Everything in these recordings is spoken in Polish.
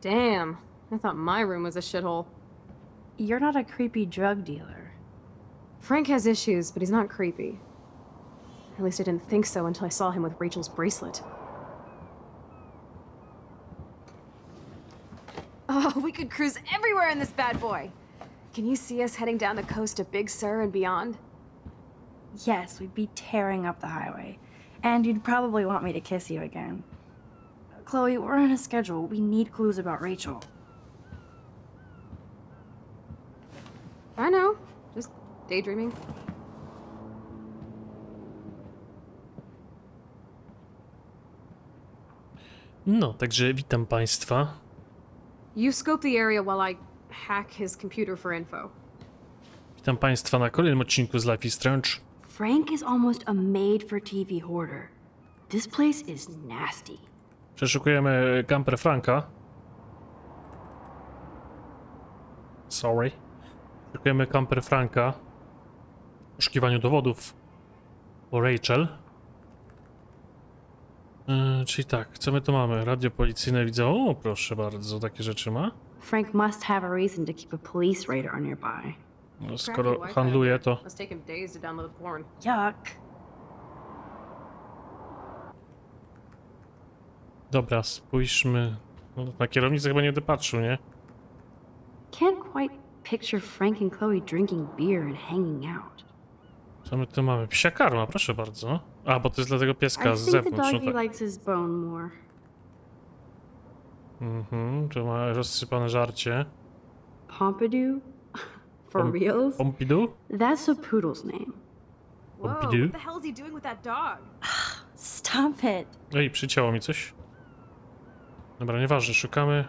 Damn. I thought my room was a shithole. You're not a creepy drug dealer. Frank has issues, but he's not creepy. At least I didn't think so until I saw him with Rachel's bracelet. Oh, we could cruise everywhere in this bad boy. Can you see us heading down the coast of Big Sur and beyond? Yes, we'd be tearing up the highway. And you'd probably want me to kiss you again. Chloe, we're on a schedule. We need clues about Rachel. I know. Just daydreaming. No, także witam Państwa. You scope the area while I hack his computer for info. Witam Państwa na kolejnym odcinku z Life is Strange. Frank is almost a made-for-TV hoarder. This place is nasty. Przeszukujemy camper Franka. Sorry. Szukujemy camper Franka. W poszukiwaniu dowodów o Rachel. Yy, czyli tak, co my tu mamy? Radio policyjne widzę. O, proszę bardzo, takie rzeczy ma. Frank must have a reason to keep a police radar nearby. No, skoro handluje, to there. Dobra, spójrzmy. No, na kierownicę chyba nie będę patrzył, nie? Can't quite picture Frank and Chloe drinking beer and hanging out. Co my tu mamy? Psia karma, proszę bardzo. A, bo to jest dla tego pieska z think the zewnątrz. No doggy tak. likes his bone more. Mhm, tu ma rozsypane żarcie. Pompidou? For Pom- reals? Pompidou? That's a poodle's name. Whoa, Pompidou? what the hell is he doing with that dog? Stop it. Ej, przycięło mi coś. Dobra, nieważne, szukamy.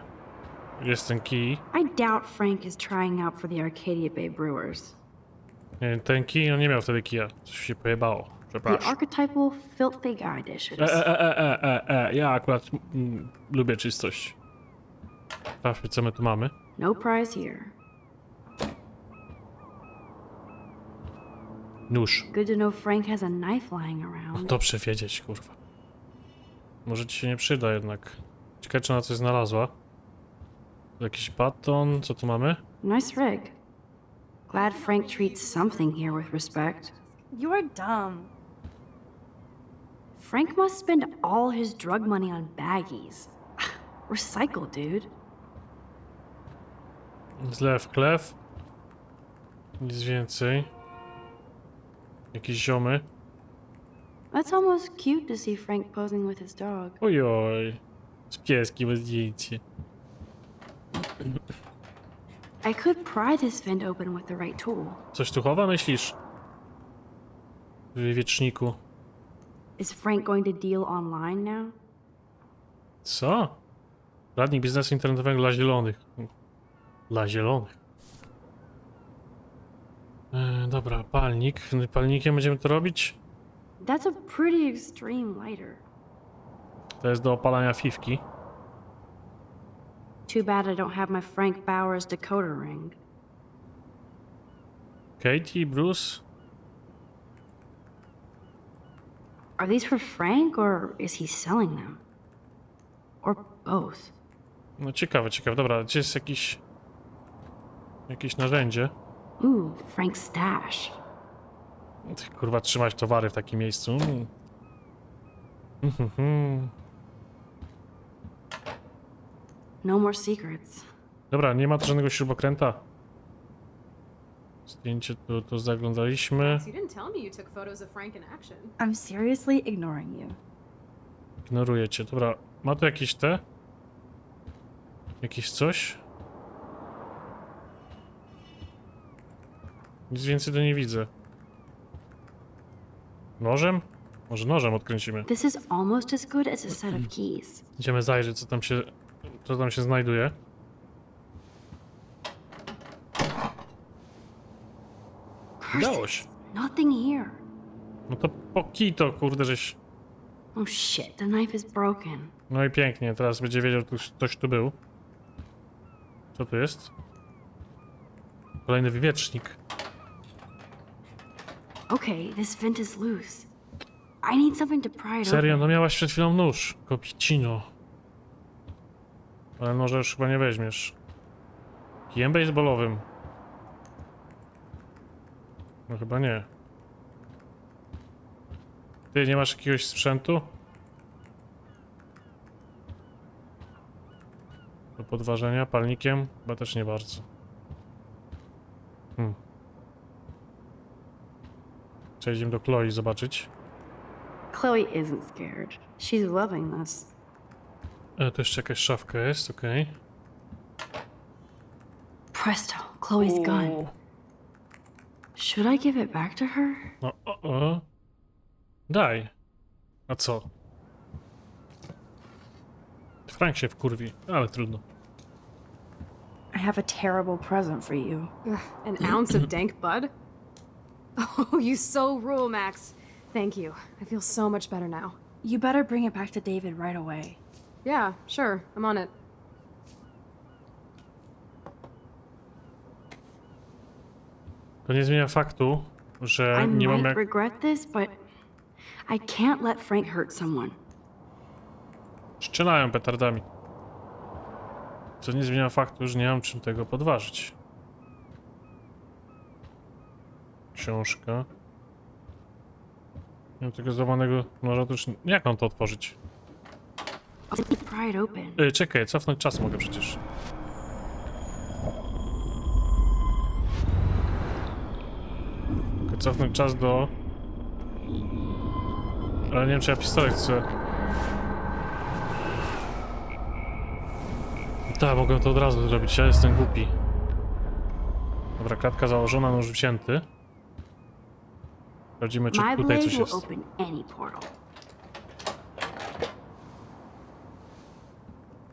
Jest ten kij. I doubt Frank is trying out for the Arcadia Bay Brewers. Nie, ten kij, on nie miał wtedy kija. Coś się pojebało. The Przepraszam. archetypal filthy guy dishes. E, e, e, e, e, e. Ja akurat mm, lubię czystość. Sprawdźmy, co my tu mamy. No prize here. Nóż. Good to know Frank has a knife lying No around. dobrze wiedzieć, kurwa. Może ci się nie przyda jednak. Ciekawe, czy ona coś znalazła. Jakiś baton, co tu mamy? Nice rig. Glad Frank treats something here with respect. You're dumb. Frank must spend all his drug money on baggies. Recycle, dude. Zlew, klew. Nic więcej. Jakieś ziomy. That's almost cute to see Frank posing with his dog. Ojoj. Z pieskiem zdjęcie. I could pry this vent open with the right tool. Coś tu chowa, myślisz? W wywieczniku. Is Frank going to deal online now? Co? Radnik biznesu internetowego dla zielonych. Dla zielonych. E, dobra, palnik. Palnikiem będziemy to robić. That's a pretty extreme lighter. To jest do opalania fifki. Too bad I don't have my Frank Bowers decoder ring. Katie, Bruce. Are these for Frank or is he selling them? Or both? No ciekawe, ciekawe. Dobra, gdzie jest jakiś... Jakieś narzędzie? Ooh, Frank's stash. Ty, Kurwa, trzymać towary w takim miejscu. Mm. Mhm. No more secrets. Dobra, nie ma tu żadnego śrubokręta. Zdjęcie to, to zaglądaliśmy. You didn't tell me you took photos of Frank in action. I'm seriously ignoring you. Ignoruję cię. Dobra, ma tu jakieś te? Jakieś coś? Nic więcej tu nie widzę. Nożem? Może nożem odkręcimy. This is almost as good as a set of keys. Idziemy zajrzeć, co tam się, co tam się znajduje. Udało się. Nothing here. No to po kij to, kurde, żeś... Oh shit, the knife is broken. No i pięknie, teraz będzie wiedział, że ktoś tu był. Co tu jest? Kolejny wywiecznik. Okay, this vent is loose. I need something to pry it Serio, no miałaś przed chwilą nóż. Kopicino. Ale może już chyba nie weźmiesz. Kijem baseballowym. No chyba nie. Ty nie masz jakiegoś sprzętu? Do podważenia palnikiem? Chyba też nie bardzo. Hmm. Przejdziemy do Chloe zobaczyć. Chloe isn't scared. She's loving this. E, tu jeszcze jakaś szafka jest, okej. Presto, Chloe's gun. Should I give it back to her? No, o, o. Daj. A co? Frank się wkurwi, ale trudno. I have a terrible present for you. An ounce of dank bud? Oh, you so rule, Max. Thank you. I feel so much better now. You better bring it back to David right away. Yeah, sure. I'm on it. To nie zmienia faktu, że I nie mam might jak... regret this, but I can't let Frank hurt someone. Strzelają petardami. Co nie zmienia faktu, że nie mam czym tego podważyć. Książka. Nie mam tego złamanego noża, to już... Jak mam to otworzyć? Yy, czekaj, cofnąć czas mogę przecież. Mogę cofnąć czas do... Ale nie wiem, czy ja pistolet chcę. Tak, mogę to od razu zrobić, ja jestem głupi. Dobra, klatka założona, nóż wcięty. Sprawdzimy, czy tutaj coś jest.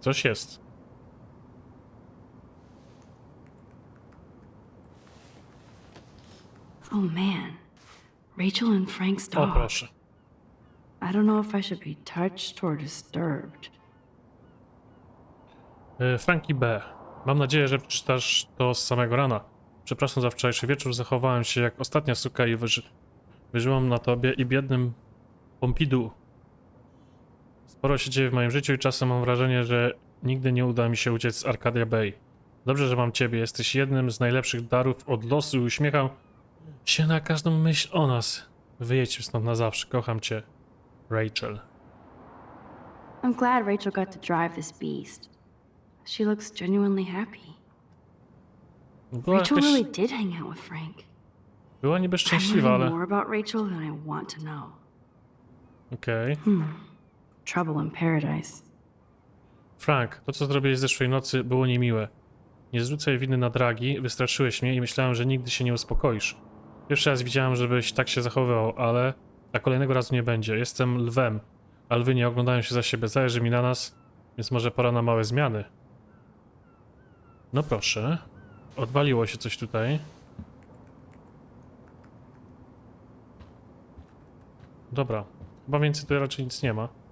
Coś jest. Oh man. Rachel and Frank's O, dog. proszę. I don't know if I should be touched or disturbed. E, Franki B. Mam nadzieję, że przeczytasz to z samego rana. Przepraszam za wczorajszy wieczór, zachowałem się jak ostatnia suka i wyży... wyżyłam na tobie i biednym Pompidou. Sporo się dzieje w moim życiu i czasem mam wrażenie, że nigdy nie uda mi się uciec z Arcadia Bay. Dobrze, że mam ciebie. Jesteś jednym z najlepszych darów od losu i uśmiecham się na każdą myśl o nas. Wyjedź stąd na zawsze. Kocham cię. Rachel. I'm glad Rachel got to drive this beast. She looks genuinely happy. Była, Rachel jakaś... really did hang out with Frank. Była niby szczęśliwa, ale... more about Rachel than I want to know. Okej. Trouble in paradise. Frank, to co zrobiłeś zeszłej nocy było niemiłe. Nie zrzucaj winy na dragi, wystraszyłeś mnie i myślałem, że nigdy się nie uspokoisz. Pierwszy raz widziałem, żebyś tak się zachowywał, ale a kolejnego razu nie będzie. Jestem lwem, a lwy nie oglądają się za siebie, zależy mi na nas, więc może pora na małe zmiany. No proszę, odwaliło się coś tutaj. Dobra, chyba więcej tutaj raczej nic nie ma.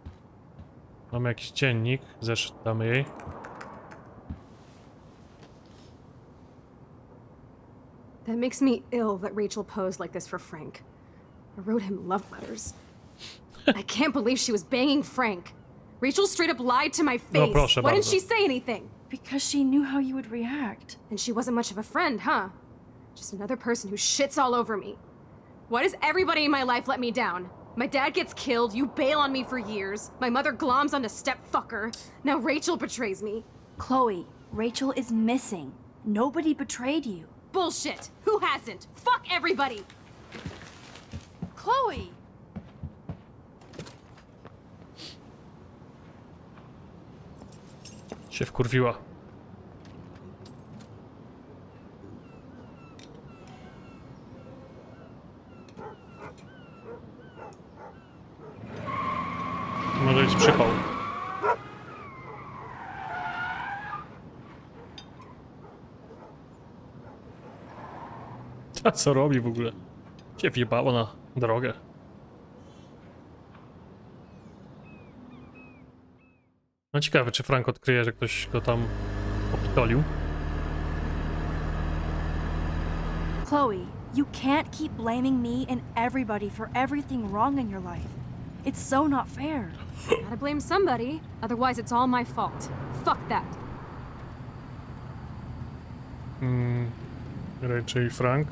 Mamy jakiś dziennik, zeszyt damy jej. That makes me ill that Rachel posed like this for Frank. I wrote him love letters. I can't believe she was banging Frank. Rachel straight up lied to my face. proszę Why didn't she say anything? Because she knew how you would react. And she wasn't much of a friend, huh? Just another person who shits all over me. Why does everybody in my life let me down? My dad gets killed, you bail on me for years. My mother gloms on a step fucker. Now Rachel betrays me. Chloe, Rachel is missing. Nobody betrayed you. Bullshit. Who hasn't? Fuck everybody. Chloe! Się wkurwiła. A co robi w ogóle? Się wjebało na drogę. No ciekawe, czy Frank odkryje, że ktoś go tam opitolił. Chloe, you can't keep blaming me and everybody for everything wrong in your life. It's so not fair. Gotta blame somebody, otherwise it's all my fault. Fuck that. Mm, Rachel i Frank.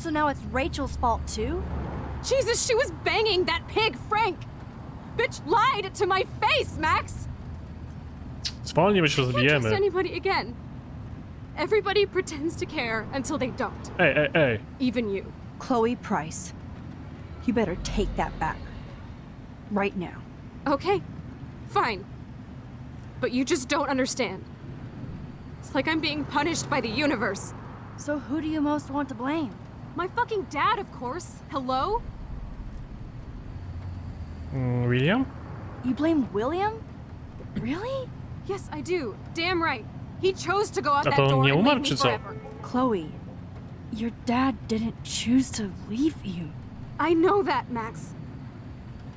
So now it's Rachel's fault too? Jesus, she was banging that pig, Frank! Bitch lied to my face, Max! Zwolnij, my się Can't trust rozbijemy. anybody again. Everybody pretends to care until they don't. Ej, ej, ej. Even you. Chloe Price, you better take that back. Right now. Okay, fine. But you just don't understand. It's like I'm being punished by the universe. So who do you most want to blame? My fucking dad, of course. Hello? Mm, William? You blame William? Really? Yes, I do. Damn right. He chose to go out that door and umarł, leave me forever. Chloe, your dad didn't choose to leave you. I know that, Max.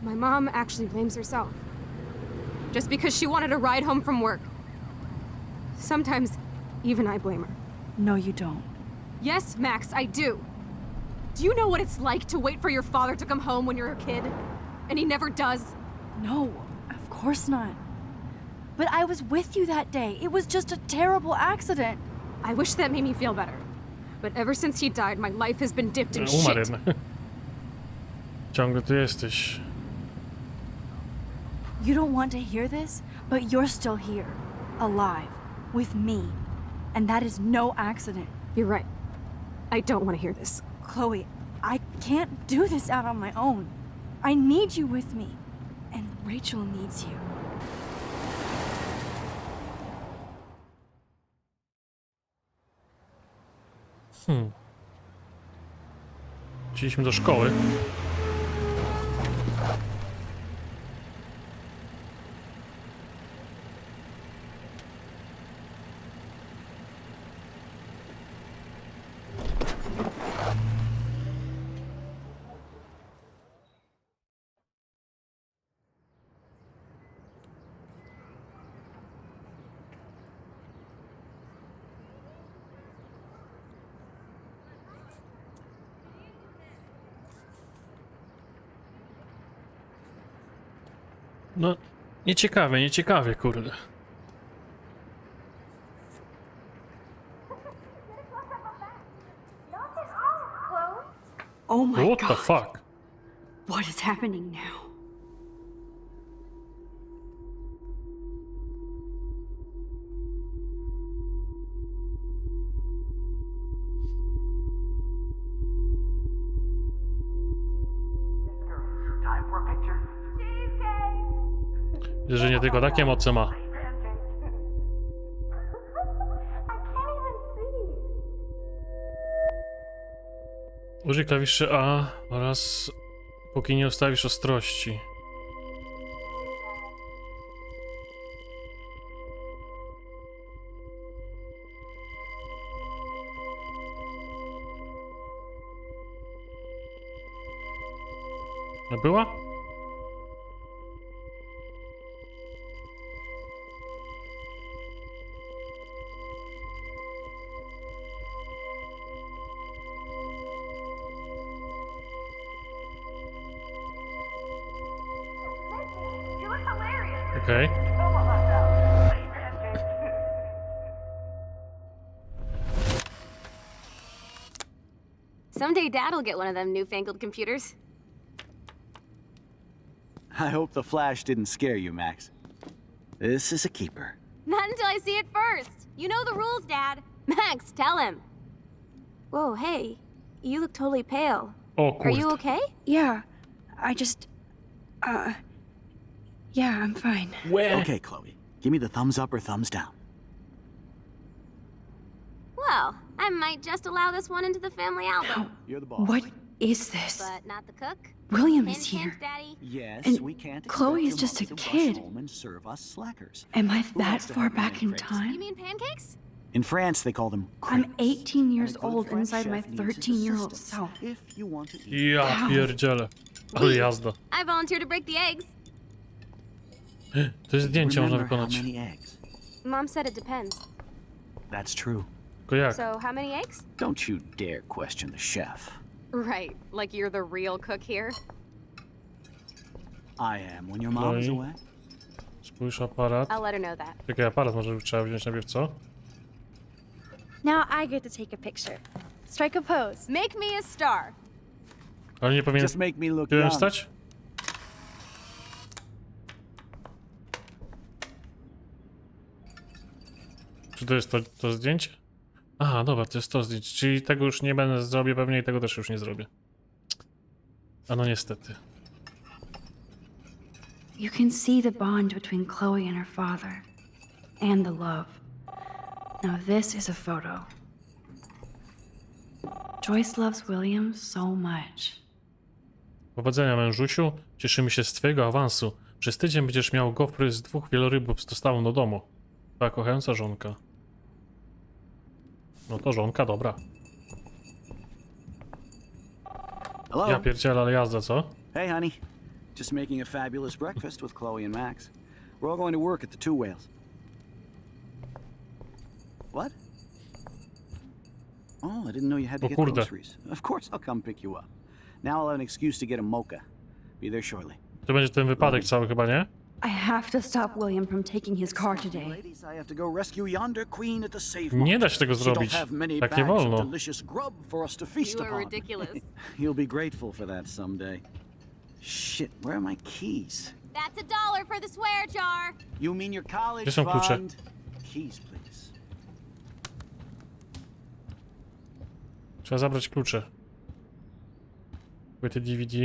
My mom actually blames herself. Just because she wanted a ride home from work. Sometimes, even I blame her. No, you don't. Yes, Max, I do. Do you know what it's like to wait for your father to come home when you're a kid? And he never does? No, of course not. But I was with you that day. It was just a terrible accident. I wish that made me feel better. But ever since he died, my life has been dipped in Umarł shit. jednak. Ciągle tu jesteś. You don't want to hear this, but you're still here, alive, with me. And that is no accident. You're right. I don't want to hear this. Chloe, I can't do this out on my own. I need you with me. And Rachel needs you. Hmm. Chcieliśmy do szkoły. No, nieciekawie, nieciekawie, kurde. Oh my What the god. fuck? What is happening now? Że nie tylko takie moce ma. Użyj klawiszy A oraz póki nie ustawisz ostrości. Była? Someday Dad'll get one of them newfangled computers. I hope the flash didn't scare you, Max. This is a keeper. Not until I see it first. You know the rules, Dad. Max, tell him. Whoa, hey. You look totally pale. O Are you okay? Yeah, I just. Uh. Yeah, I'm fine. Where? Okay, Chloe. Give me the thumbs up or thumbs down. Well, I might just allow this one into the family album. You're the boss. What is this? But not the cook. William Hint, is hint, here. Daddy. Yes, And we can't. Chloe is just a mom to rush kid. and serve us slackers. Am I Who that far back in pancakes? You time? mean pancakes? In France, they call them. I'm 18 years And a good old French inside my chef needs his 13 year old self. If you want to eat. Ja pierdzielę. Ale jazda. I volunteer to break the eggs. To jest zdjęcie można Remember how wykonać. many eggs? Mom said it depends. That's true. Tylko? So, how many eggs? Don't you dare question the chef. Right, like you're the real cook here. I am when your mom is away. Spójrz aparat. I'll let her know that. Czekaj, aparat może trzeba wziąć najpierw, co? Now I get to take a picture. Strike a pose. Make me a star. Ale nie powinien Just make me look tyłem young. stać? Czy to jest to, to zdjęcie? Aha, dobra, to jest to zdjęcie. Czyli tego już nie będę zrobię pewnie i tego też już nie zrobię. A no niestety. You can see the bond between Chloe and her father, and the love. Now, this is a photo. Joyce loves William so much. Powodzenia mężusiu, cieszymy się z twojego awansu. Przez tydzień będziesz miał gofry z dwóch wielorybów z dostawą do domu. Ta kochająca żonka. No to żonka, dobra. Hello? Ja pierdzielę, ale jazda, co? Hey, honey. Just making a fabulous breakfast with Chloe and Max. We're all going to work at the Two Whales. What? Oh, I didn't know you had to get groceries. Of course, I'll come pick you up. Now I'll have an excuse to get a mocha. Be there shortly. To będzie ten wypadek cały chyba, nie? I have to stop William from taking his car today. Ladies, I have to go rescue yonder queen at the safe Nie da się tego She don't zrobić. have many Tak nie bags of wolno. delicious grub for us to feast You are upon. ridiculous. You'll be grateful for that someday. Shit, where are my keys? That's a dollar for the swear jar. You mean your college Gdzie są klucze? fund? Keys, please. Trzeba zabrać klucze. Płyty DVD.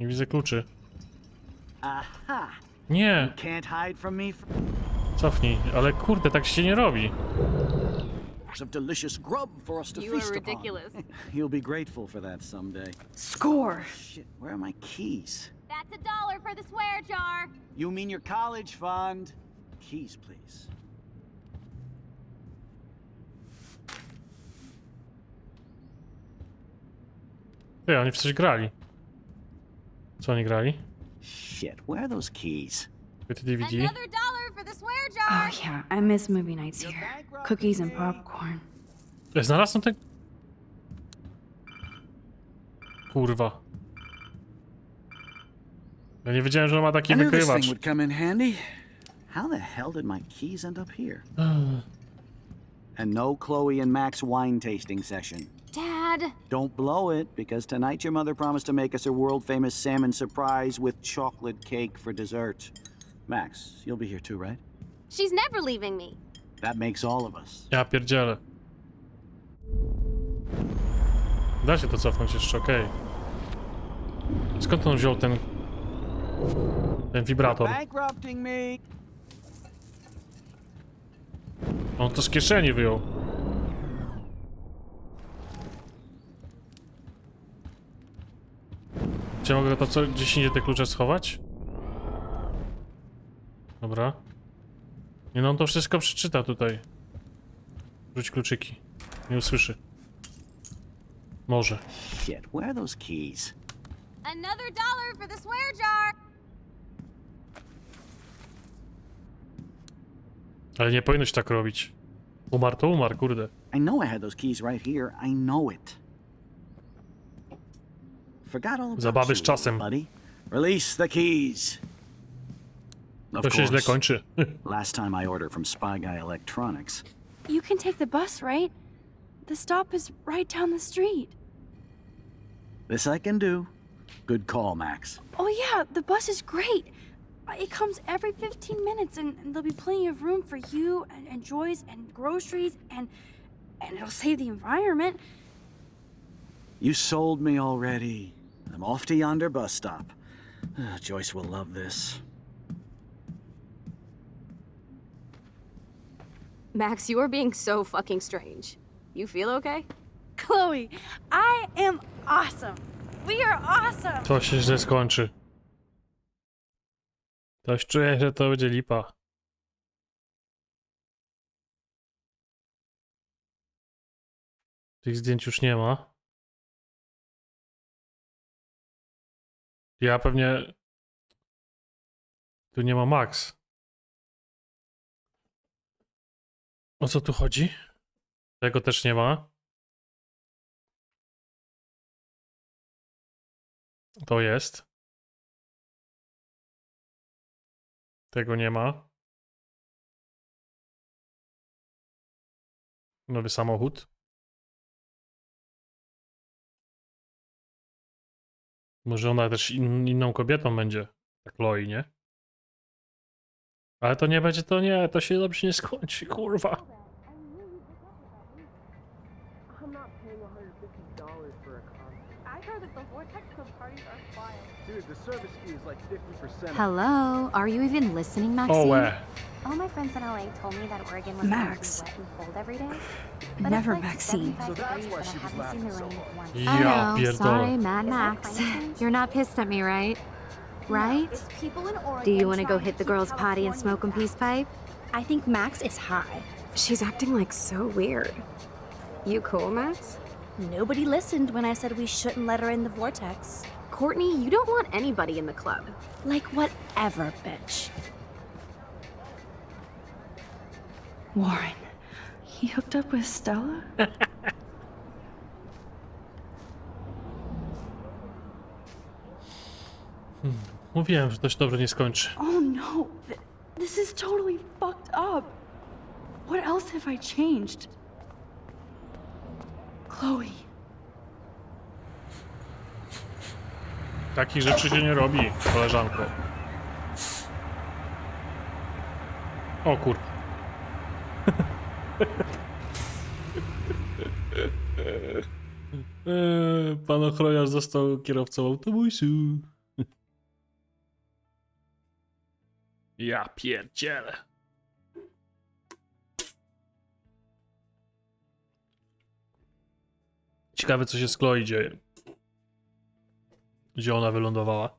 Nie widzę kluczy. Nie, Can't hide from me cofnij. Ale kurde, tak się nie robi. of delicious grub for us to You are feast upon. ridiculous. You'll be grateful for that someday. Score! Shit, where are my keys? That's a dollar for the swear jar. You mean your college fund? Keys, please. Ty, oni w coś grali. Co oni grali? Shit, where are those keys? Płyty DVD. Another dollar for the swear jar. Oh, yeah, I miss movie nights here. Cookies and popcorn. E, Znalazłem ten... Kurwa. Ja nie wiedziałem, że on ma taki I knew this wykrywacz. thing would come in handy. How the hell did my keys end up here? Ah. And no Chloe and Max wine tasting session. Dad. Don't blow it, because tonight your mother promised to make us a world famous salmon surprise with chocolate cake for dessert. Max, you'll be here too, right? She's never leaving me. That makes all of us. Ja pierdzielę. Da się to cofnąć jeszcze, okej. Skąd on wziął ten... Ten wibrator? Bankrupting me! On to z kieszeni wyjął. Czy mogę to co, gdzieś indziej te klucze schować? Dobra. Nie no, on to wszystko przeczyta tutaj. Rzuć kluczyki. Nie usłyszy. Może. Shit, where are those keys? Another dollar for the swear jar. Ale nie powinnoś tak robić. Umarł to umarł, kurde. I know I had those keys right here. I know it. Forgot all about Zabawy you, z czasem. buddy. Release the keys. Of To się źle course. kończy. Last time I ordered from Spy Guy Electronics. You can take the bus, right? The stop is right down the street. This I can do. Good call, Max. Oh, yeah, the bus is great. It comes every 15 minutes, and, and there'll be plenty of room for you and, and Joyce and groceries, and and it'll save the environment. You sold me already. I'm off to yonder bus stop. Ah, Joyce will love this. Max, you are being so fucking strange. You feel okay? Chloe, I am awesome. We are awesome. To się źle skończy. Coś czuję, że to będzie lipa. Tych zdjęć już nie ma. Ja pewnie... Tu nie ma Max. O co tu chodzi? Tego też nie ma. To jest. Tego nie ma. Nowy samochód. Może ona też in, inną kobietą będzie. Tak Chloe, nie? Ale to nie będzie, to nie, to się dobrze nie skończy, kurwa. Dude, the service fee is like 50%. Hello, are you even listening, Maxine? O łe. All my friends in LA told me that Oregon was Max. wet and cold every day. But Never it's like Maxine. So that's why she was haven't seen the laughing so hard. once. Ja I sorry. Mad Max. You're not pissed at me, right? Right? It's people in Oregon Do you want to go hit the keep girls' potty and smoke a peace pipe? I think Max is high. She's acting like so weird. You cool, Max? Nobody listened when I said we shouldn't let her in the vortex. Courtney, you don't want anybody in the club. Like, whatever, bitch. Warren, he hooked up with Stella? Mówiłem, że to się dobrze nie skończy. Oh no, th- this is totally fucked up. What else have I changed? Chloe, Takich rzeczy się nie robi, koleżanko. O kur... Eee, Pan ochroniarz został kierowcą autobusu. Ja pierdzielę. Ciekawe co się z Chloe dzieje. Gdzie ona wylądowała?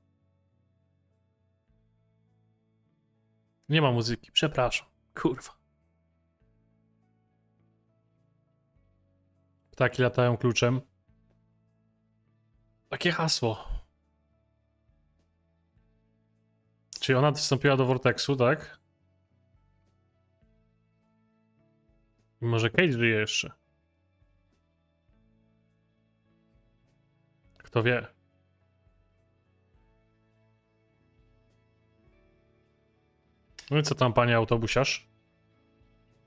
Nie ma muzyki, przepraszam. Kurwa. Ptaki latają kluczem. Takie hasło. Czyli ona wstąpiła do Vortexu, tak? I może Kate żyje jeszcze. Kto wie? No i co tam, panie autobusiarz?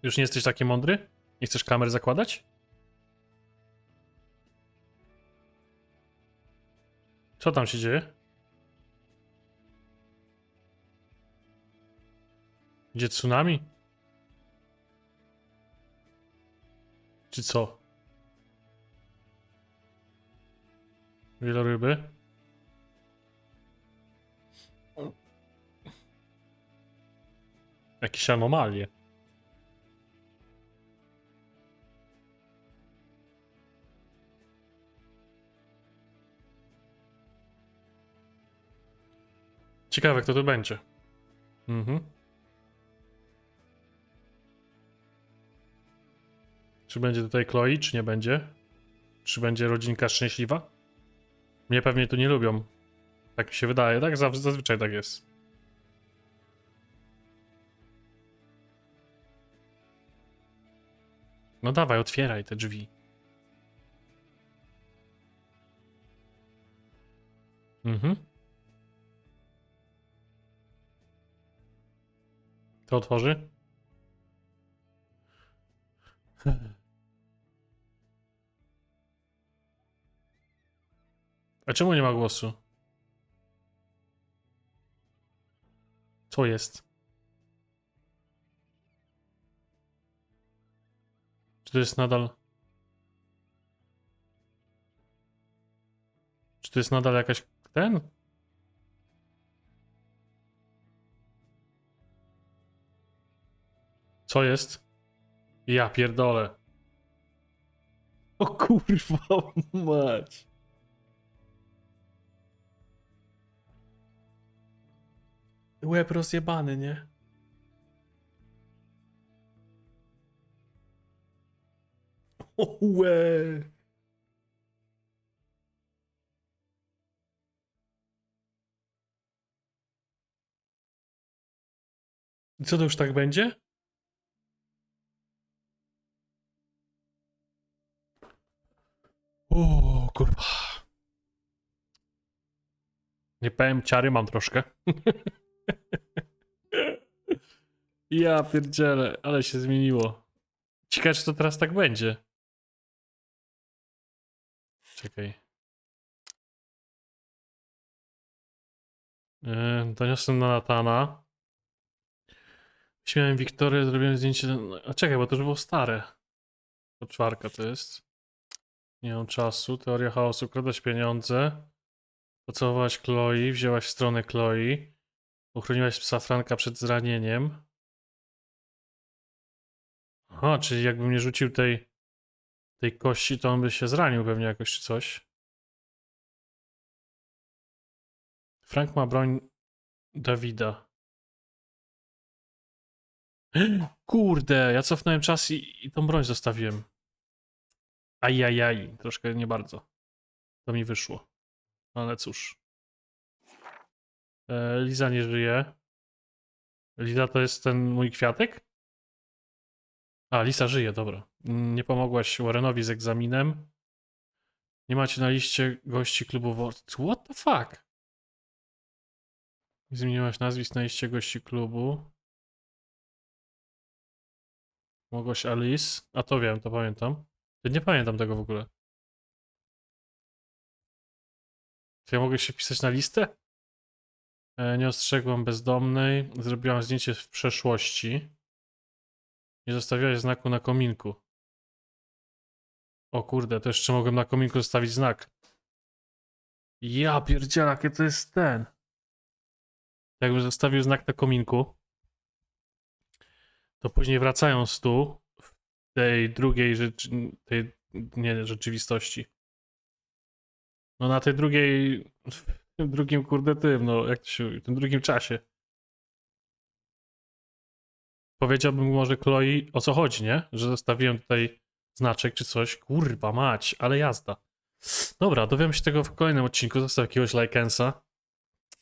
Już nie jesteś taki mądry? Nie chcesz kamer zakładać? Co tam się dzieje? Gdzie tsunami? Czy co? Wieloryby? Jakieś anomalie. Ciekawe, kto tu będzie. Mhm. Czy będzie tutaj Chloe, czy nie będzie? Czy będzie rodzinka szczęśliwa? Mnie pewnie tu nie lubią. Tak mi się wydaje, tak? Zazwyczaj tak jest. No dawaj, otwieraj te drzwi. Mhm. To otworzy? A czemu nie ma głosu? Co jest? Czy to jest nadal. Czy to jest nadal jakaś. Ten? Co jest? Ja pierdolę. O kurwa mać. Łeb rozjebany, nie? O łe. I co to już tak będzie? O kurwa. Nie powiem, ciary mam troszkę. Ja pierdzielę, ale się zmieniło. Ciekawe, czy to teraz tak będzie. Czekaj. Yy, doniosłem na Natana. Śmiałem Wiktorię, zrobiłem zdjęcie. A czekaj, bo to już było stare. To czwarka to jest. Nie mam czasu. Teoria chaosu. Kradać pieniądze. Pocałowałaś Chloe, wzięłaś stronę Chloe. Uchroniłaś psa Franka przed zranieniem. Aha, czyli jakbym nie rzucił tej, tej kości, to on by się zranił pewnie jakoś czy coś. Frank ma broń Dawida. Kurde, ja cofnąłem czas i, i tą broń zostawiłem. Ajajaj, troszkę nie bardzo. To mi wyszło. Ale cóż. E, Liza nie żyje. Liza to jest ten mój kwiatek? A, Lisa żyje, dobra. Nie pomogłaś Warrenowi z egzaminem. Nie macie na liście gości klubu Wort. What the fuck? Zmieniłaś nazwisk na liście gości klubu. Mogłaś Alice. A to wiem, to pamiętam. Nie pamiętam tego w ogóle. Czy ja mogę się wpisać na listę? E, nie ostrzegłam bezdomnej. Zrobiłam zdjęcie w przeszłości. Nie zostawiałeś znaku na kominku. O kurde, to jeszcze mogłem na kominku zostawić znak. Ja pierdzielę, jakie to jest ten. Jakbym zostawił znak na kominku, to później wracając tu, w tej drugiej rzeczy, tej, nie, rzeczywistości. No na tej drugiej, w tym drugim kurde tym, no jak to się, w tym drugim czasie. Powiedziałbym może Chloe o co chodzi, nie? Że zostawiłem tutaj znaczek czy coś. Kurwa mać, ale jazda. Dobra, dowiem się tego w kolejnym odcinku. Zostaw jakiegoś lajkensa.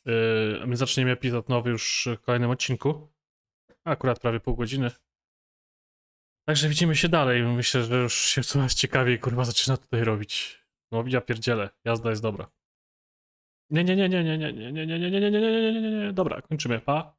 Yy, my zaczniemy epizod nowy już w kolejnym odcinku. Akurat prawie pół godziny. Także widzimy się dalej. Myślę, że już się coraz ciekawiej kurwa zaczyna tutaj robić. No ja pierdzielę, jazda jest dobra. Nie, nie, nie, nie, nie, nie, nie, nie, nie, nie, nie, nie, nie, nie, nie, nie, nie, dobra, kończymy, pa.